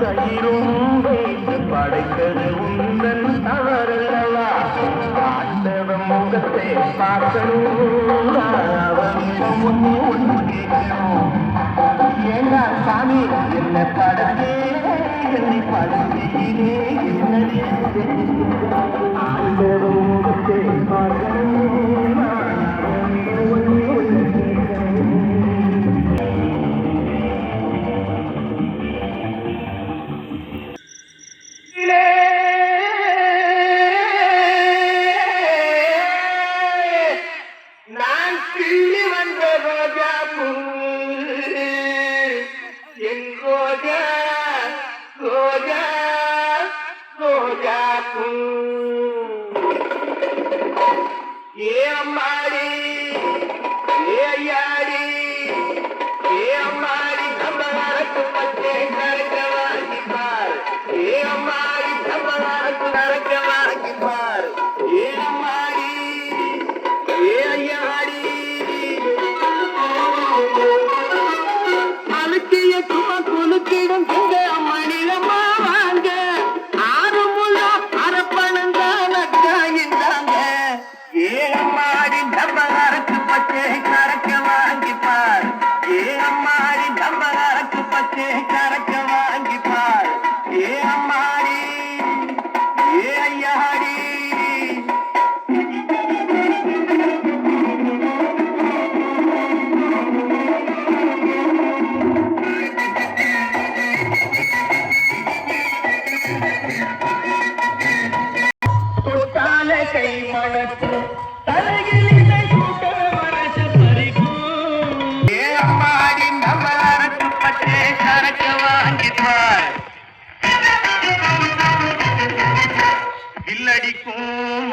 கயிறும் வைத்து படைத்தது உங்கள் தவறல்லவா? ஆண்டவன் முகத்தை பார்க்கணும் அவனிடம் ஒன்று கேட்கணும் ஏன்னா சாமி என்ன படத்தே என்னை படுத்தினே ಏನ್ ಮಾಡಿ?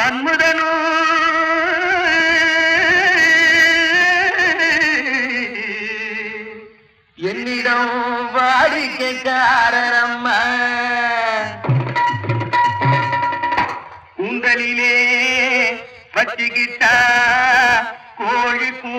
மன்முதனோ என்னிடம் வாடிக்கைக்காரரம்மா உங்களிலே வச்சுக்கிட்டா கோழி கூ